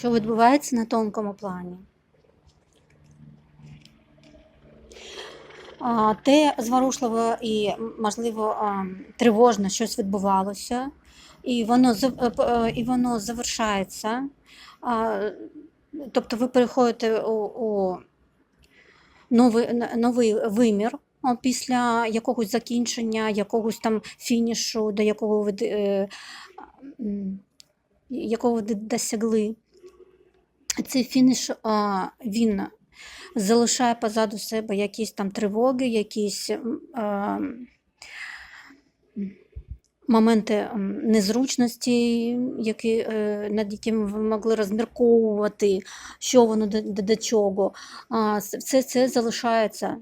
що відбувається на тонкому плані. Те зворушливо і, можливо, тривожно щось відбувалося, і воно, е, е, і воно завершається. Тобто ви переходите у, у новий, новий вимір після якогось закінчення, якогось там фінішу, до якого ви, е, якого ви досягли. Цей фініш а, він залишає позаду себе якісь там тривоги, якісь а, моменти незручності, які, е, над якими ви могли розмірковувати, що воно до, до, чого. А, все це залишається.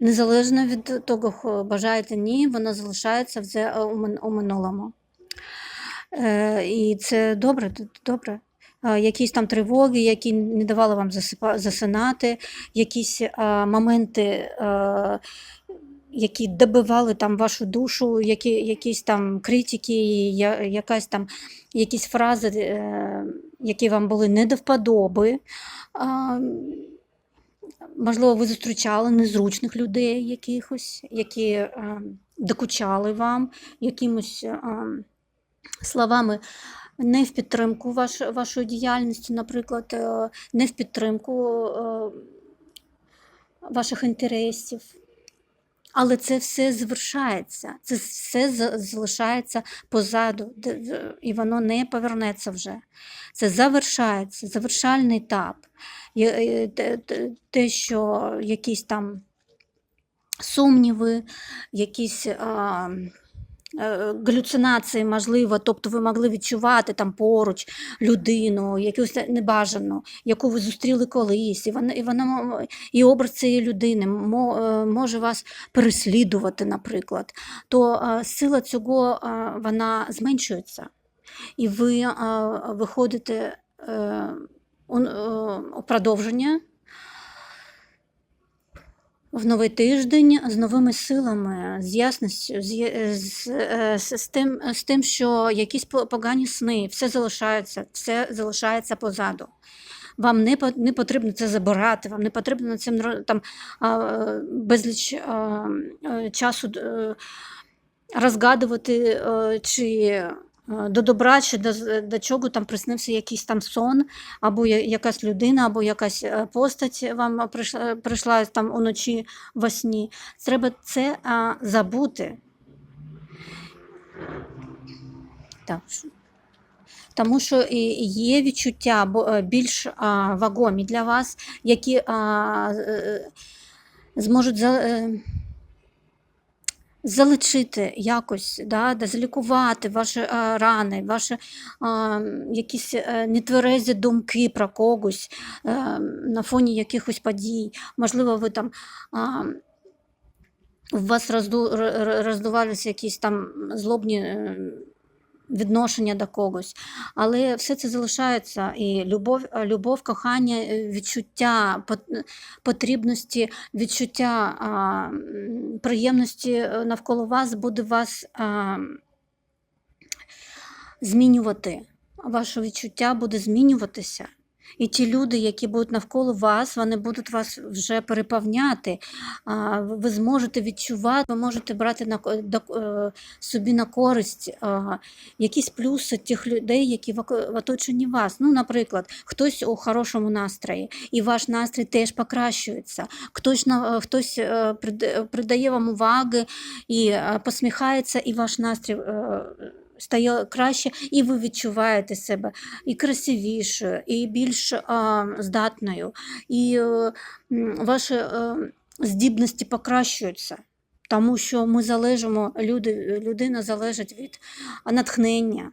Незалежно від того, бажаєте ні, воно залишається вже е, у минулому. Е, І це добре, добре. Е, Якісь там тривоги, які не давали вам засинати, якісь е, моменти, е, які добивали там вашу душу, які, якісь там критики, я- якась там, якісь фрази, е, які вам були не до вподоби. А, Можливо, ви зустрічали незручних людей якихось, які е, докучали вам якимось е, словами не в підтримку ваш, вашої діяльності, наприклад, е, не в підтримку е, ваших інтересів. Але це все завершається, це все залишається позаду, і воно не повернеться вже. Це завершається, завершальний етап. Е, те- що якісь там сумніви, якісь галюцинації, можливо, тобто ви могли відчувати там поруч людину, якусь небажану, яку ви зустріли колись, і вона, і, вона, і образ цієї людини е, може вас переслідувати, наприклад, то е, сила цього е, вона зменшується. І ви е, виходите е, е, у продовження в новий тиждень з новими силами, з ясністю, з, з, е, з, з, тим, з тим, що якісь по- погані сни, все залишається, все залишається позаду. Вам не, не потрібно це забирати, вам не потрібно цим там, безліч часу е, розгадувати, е, чи до добра, чи до, до чого там приснився якийсь там сон, або якась людина, або якась е, постать вам прийшла, прийшла там уночі во сні. Треба це а, забути. Так. Тому що є відчуття е, більш вагомі для вас, які е, зможуть за, е, залечити якось, да, де залікувати ваші а, рани, ваші а, якісь а, нетверезі думки про когось а, на фоні якихось подій. Можливо, ви там. А, у вас розду, роздувалися якісь там злобні е, відношення до когось. Але все це залишається. І любов, любов кохання, е, відчуття потрібності, відчуття а, приємності е, навколо вас буде вас а, змінювати. Ваше відчуття буде змінюватися. І ті люди, які будуть навколо вас, вони будуть вас вже переповняти. Ви- зможете відчувати, ви можете брати на е, собі на користь якісь плюси тих людей, які в оточенні вас. Ну, наприклад, хтось у хорошому настрої, і ваш настрій теж покращується. Хтось хтось е, придає вам уваги і е, посміхається, і ваш настрій. Е, Стає краще, і ви відчуваєте себе і красивішою, і більш а, здатною, і а, ваші а, здібності покращуються. Тому що ми залежимо, люди, людина залежить від натхнення.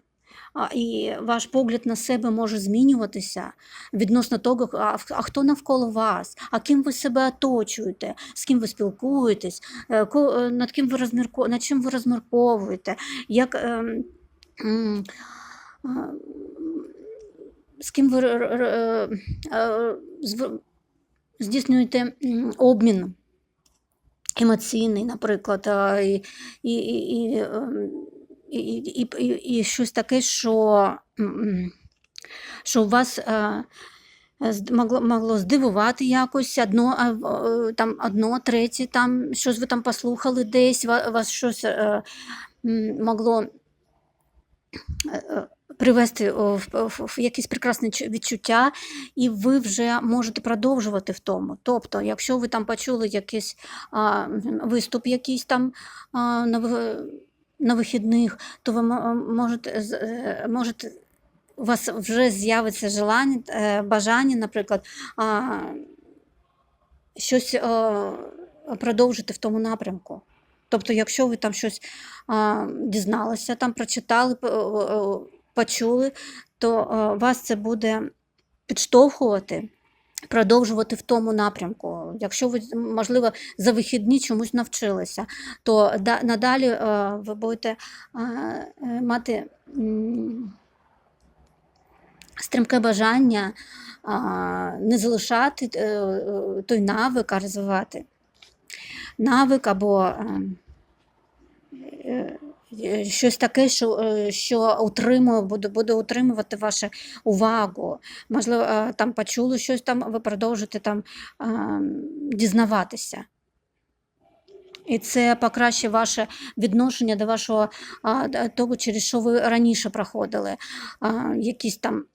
І ваш погляд на себе може змінюватися відносно того, а, хто навколо вас, а ким ви себе оточуєте, з ким ви спілкуєтесь, е, е, над ким ви розмірко... над чим ви розмірковуєте, як, ем, з ким ви е, здійснюєте обмін емоційний, наприклад, і, і, і, і, і, і, щось таке, що що вас е, могло, могло здивувати якось одно, е, там, одно, третє, там, щось ви там послухали десь, вас щось е, могло е, е, привести в, в, в якесь прекрасне відчуття, і ви вже можете продовжувати в тому. Тобто, якщо ви там почули якийсь а, виступ якийсь там а, на, вихідних, то ви можете, е, можете у вас вже з'явиться желання, е, бажання, наприклад, щось продовжити в тому напрямку. Тобто, якщо ви там щось дізналися, там прочитали, почули, то вас це буде підштовхувати. Продовжувати в тому напрямку. Якщо ви, можливо, за вихідні чомусь навчилися, то да- надалі е, ви будете е, е, мати стрімке бажання не залишати той навик, а розвивати навик або е, е, е, щось таке, що, е, що утримує, буде, буде утримувати вашу увагу. Можливо, е, там почули щось, там ви продовжите там е, дізнаватися. І це покращить ваше відношення до вашого того, через що ви раніше проходили. Якісь там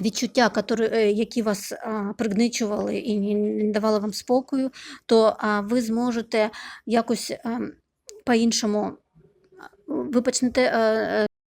відчуття, е, які вас пригничували і не давали вам спокою, то ви зможете якось ем, по-іншому, ви е, е,